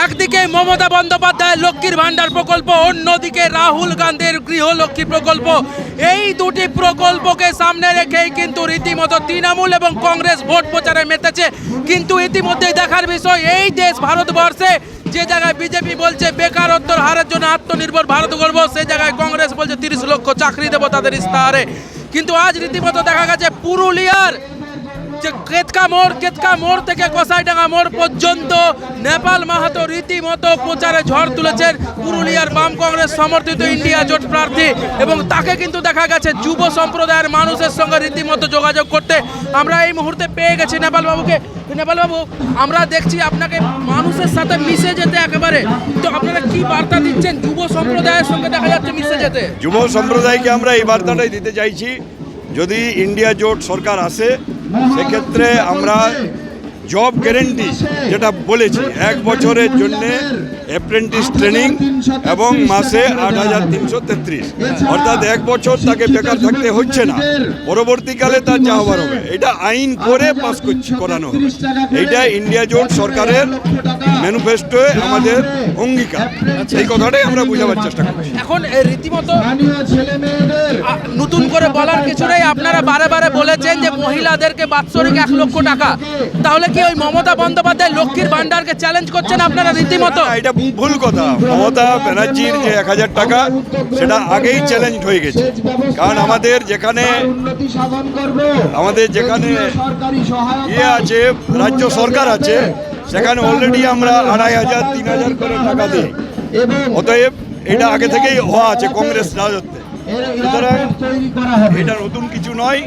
একদিকে মমতা বন্দ্যোপাধ্যায়ের লক্ষ্মীর ভাণ্ডার প্রকল্প, অন্যদিকে রাহুল গান্ধীর গৃহলক্ষ্মী প্রকল্প। এই দুটি প্রকল্পকে সামনে রেখেই কিন্তু রীতিমতো তৃণমূল এবং কংগ্রেস ভোট প্রচারে মেতেছে। কিন্তু ইতিমধ্যেই দেখার বিষয়, এই দেশ ভারতবর্ষে যে জায়গায় বিজেপি বলছে বেকারত্বর হারের জন্য আত্মনির্ভর ভারত গর্ব সেই জায়গায় কংগ্রেস বলছে তিরিশ লক্ষ চাকরি দেবো তাদের ইস্তাহারে। কিন্তু আজ রীতিমতো দেখা গেছে পুরুলিয়ার যে কেতকা মোড় কেতকা মোড় থেকে কসাইডাঙ্গা মোড় পর্যন্ত নেপাল মাহাতো রীতিমতো প্রচারে ঝড় তুলেছেন পুরুলিয়ার বাম কংগ্রেস সমর্থিত ইন্ডিয়া জোট প্রার্থী এবং তাকে কিন্তু দেখা গেছে যুব সম্প্রদায়ের মানুষের সঙ্গে রীতিমতো যোগাযোগ করতে। আমরা এই মুহূর্তে পেয়ে গেছি নেপাল বাবুকে নেপাল বাবু আমরা দেখছি আপনাকে মানুষের সাথে মিশে যেতে একেবারে। তো আপনারা কি বার্তা দিচ্ছেন যুব সম্প্রদায়ের সঙ্গে দেখা যাচ্ছে মিশে যেতে? যুব সম্প্রদায়কে আমরা এই বার্তাটাই দিতে চাইছি যদি ইন্ডিয়া জোট সরকার আসে সেক্ষেত্রে আমরা জব গ্যারেন্টি যেটা বলেছি এক বছরের জন্য অ্যাপ্রেন্টিস ট্রেনিং এবং মাসে আট হাজার তিনশো তেত্রিশ। অর্থাৎ এক বছর তাকে বেকার থাকতে হচ্ছে না। পরবর্তীকালে তার যা হবার হবে এটা আইন করে পাস করছি করানো হবে। এইটা ইন্ডিয়া জোট সরকারের ম্যানিফেস্টোয় আমাদের অঙ্গীকার। এই কথাটাই আমরা বোঝাবার চেষ্টা করছি। এখন রীতিমতো নতুন করে বলার কিছু নেই। আপনারা বারে বারে বলেছেন যে মহিলাদেরকে বাৎসরিক এক লক্ষ টাকা। তাহলে কি ওই মমতা বন্দ্যোপাধ্যায় লক্ষ্মীর ভান্ডারকে চ্যালেঞ্জ করছেন আপনারা রীতিমতো? এটা ভুল কথা। মমতা ব্যানার্জির যে এক হাজার টাকা, সেটা আগেই চ্যালেঞ্জ হয়ে গেছে। কারণ আমাদের যেখানে আমাদের যেখানে ইয়ে আছে, রাজ্য সরকার আছে, সেখানে অলরেডি আমরা আড়াই হাজার, তিন হাজার করে টাকা দিই। অতএব এটা আগে থেকেই হওয়া আছে, কংগ্রেস রাজত্বে। সুতরাং এটা নতুন কিছু নয়।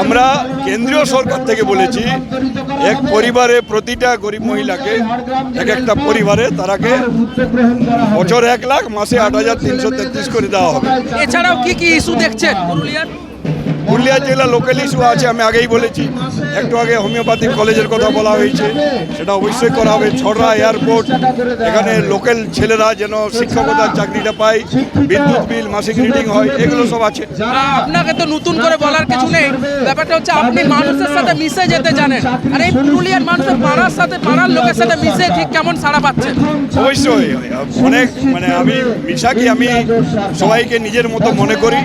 আমরা কেন্দ্রীয় সরকার থেকে বলেছি এক পরিবারে প্রতিটা গরিব মহিলাকে এক একটা পরিবারে তারাকে বছর এক লাখ মাসে আট হাজার তিনশো তেত্রিশ করে দেওয়া হবে। এছাড়াও কি কি ইস্যু দেখছেন পুরুলিয়ার? পুরুলিয়া জেলা লোকাল ইস্যু আছে আমি আগেই বলেছি। একটু আগে হোমিওপ্যাথিক কলেজের কথা বলা হয়েছে সেটা অবশ্যই করা হবে। ছড়রা এয়ারপোর্ট এখানে লোকাল ছেলেরা যেন শিক্ষকতার চাকরিটা পায় বিদ্যুৎ বিল মাসিক রিডিং হয় এগুলো সব আছে। আপনাকে তো নতুন করে বলার কিছু নেই ব্যাপারটা হচ্ছে আপনি মানুষের সাথে মিশে যেতে জানেন। আর এই পুরুলিয়ার মানুষের পাড়ার সাথে পাড়ার লোকের সাথে মিশে ঠিক কেমন সাড়া পাচ্ছেন? অবশ্যই অনেক মানে আমি মিশাকে আমি সবাইকে নিজের মতো মনে করি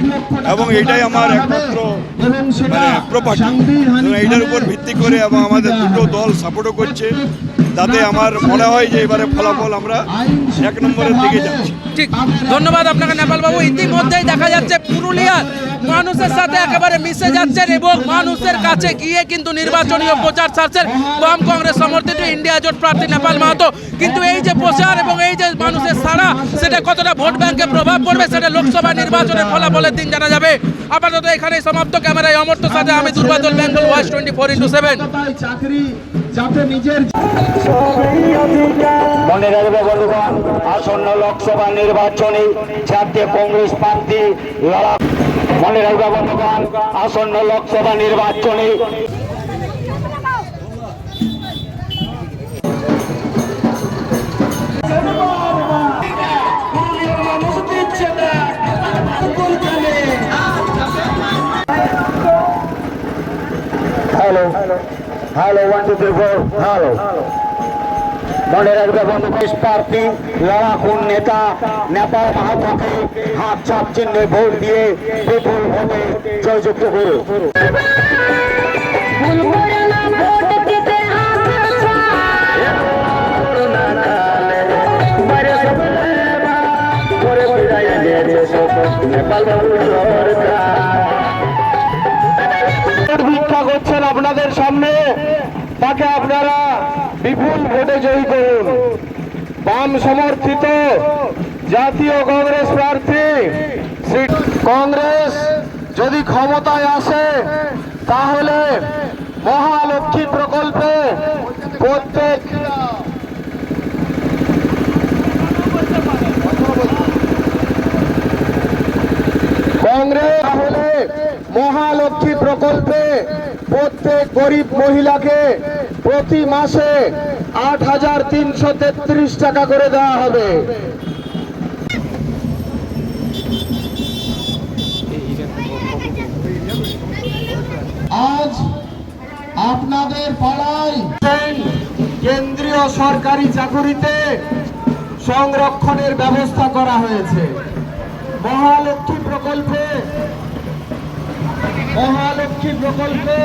এবং এটাই আমার একমাত্র প্রপার্টি। এইটার উপর ভিত্তি করে এবং আমাদের দুটো দল সাপোর্টও করছে। তাতে আমার মনে হয় যে এবারে ফলাফল আমরা এক নম্বরের দিকে যাচ্ছি। ঠিক ধন্যবাদ আপনাকে নেপাল বাবু ইতিমধ্যেই দেখা যাচ্ছে পুরুলিয়ার মানুষের সাথে একেবারে মিশে যাচ্ছেন এবং মানুষের কাছে গিয়ে কিন্তু নির্বাচনীয় প্রচার ছাড়ছেন। বাম কংগ্রেস সমর্থিত ইন্ডিয়া জোট প্রার্থী নেপাল মাহাতো। কিন্তু এই যে প্রচার এবং এই যে মানুষের সারা সেটা কতটা ভোট ব্যাংকে প্রভাব পড়বে সেটা লোকসভা নির্বাচনের ফলাফলের দিন জানা যাবে। আপাতত এখানে সমাপ্ত। ক্যামেরায় অমর্ত সাথে আমি Durbadal Bengal wise twenty four into seven মনে রাখবে বন্ধুগণ, আসন্ন লোকসভা নির্বাচনে জাতীয় কংগ্রেস প্রার্থী লড়া আসন্ন লোকসভা নির্বাচনে hello hello one two three four hello মনে রাখবে প্রার্থী লড়াকুন নেতা নেপাল মাহাতোকে হাত চাপ চিহ্নে ভোট দিয়ে বিপুল ভোটে জয়যুক্ত করো ভিক্ষা তাকে আপনারা বিপুল ভোটে জয়ী করুন। বাম সমর্থিত জাতীয় কংগ্রেস প্রার্থী শ্রী কংগ্রেস যদি ক্ষমতায় আসে, তাহলে মহালক্ষ্মী প্রকল্পে প্রত্যেক কংগ্রেস তাহলে মহালক্ষ্মী প্রকল্পে প্রত্যেক গরিব মহিলাকে প্রতি মাসে আট হাজার তিনশো তেত্রিশ টাকা করে দেওয়া হবে। আজ আপনাদের পাড়ায় কেন্দ্রীয় সরকারি চাকুরিতে সংরক্ষণের ব্যবস্থা করা হয়েছে। মহালক্ষ্মী প্রকল্পে মহালক্ষ্মী প্রকল্পে